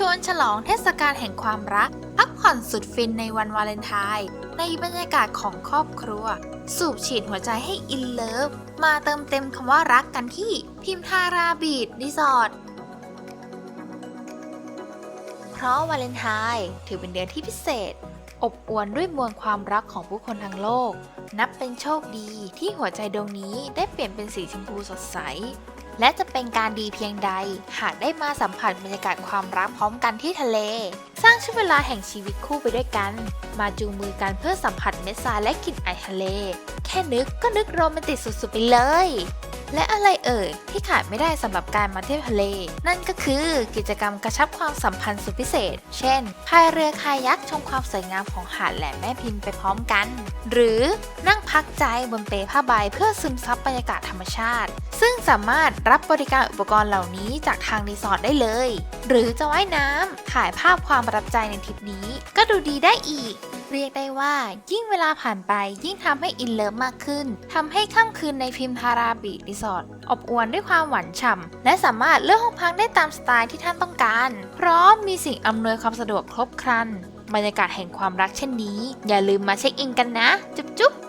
ชวนฉลองเทศกาลแห่งความรัก พักผ่อนสุดฟินในวันวาเลนไทน์ในบรรยากาศของครอบครัว สูบฉีดหัวใจให้อินเลิฟ มาเติมเต็มคำว่ารักกันที่พิมทาราบีดรีสอร์ทเพราะวาเลนไทน์ถือเป็นเดือนที่พิเศษ อบอวลด้วยมวลความรักของผู้คนทั้งโลก นับเป็นโชคดีที่หัวใจดวงนี้ได้เปลี่ยนเป็นสีชมพูสดใส และจะเป็นการดีเพียงใด หากได้มาสัมผัสบรรยากาศความรักพร้อมกันที่ทะเล สร้างช่วงเวลาแห่งชีวิตคู่ไปด้วยกัน มาจูงมือกันเพื่อสัมผัสเม็ดทรายและกลิ่นไอทะเล แค่นึกก็นึกโรแมนติกสุดๆไปเลย และอะไรเอ่ยที่ขาดไม่ได้สำหรับการมาเที่ยวทะเล นั่นก็คือกิจกรรมกระชับความสัมพันธ์สุดพิเศษ เช่นพายเรือคายักชมความสวยงามของหาดแหลมแม่พิมพ์ไปพร้อมกัน หรือนั่งพักใจบนเปผ้าใบเพื่อซึมซับบรรยากาศธรรมชาติ ซึ่งสามารถรับบริการอุปกรณ์เหล่านี้จากทางรีสอร์ทได้เลย หรือจะว่ายน้ำถ่ายภาพความประทับใจในทริปนี้ ก็ดูดีได้อีก เรียกได้ว่า ยิ่งเวลาผ่านไปยิ่งทำให้อินเลิฟมากขึ้นทำให้ค่ำคืนในพิมทาราบีรีสอร์ทอบอวลด้วยความหวานฉ่ำและสามารถเลือกห้องพักได้ตามสไตล์ที่ท่านต้องการ พร้อมมีสิ่งอำนวยความสะดวกครบครันบรรยากาศแห่งความรักเช่นนี้ อย่าลืมมาเช็คอินกันนะ จุ๊บจุ๊บ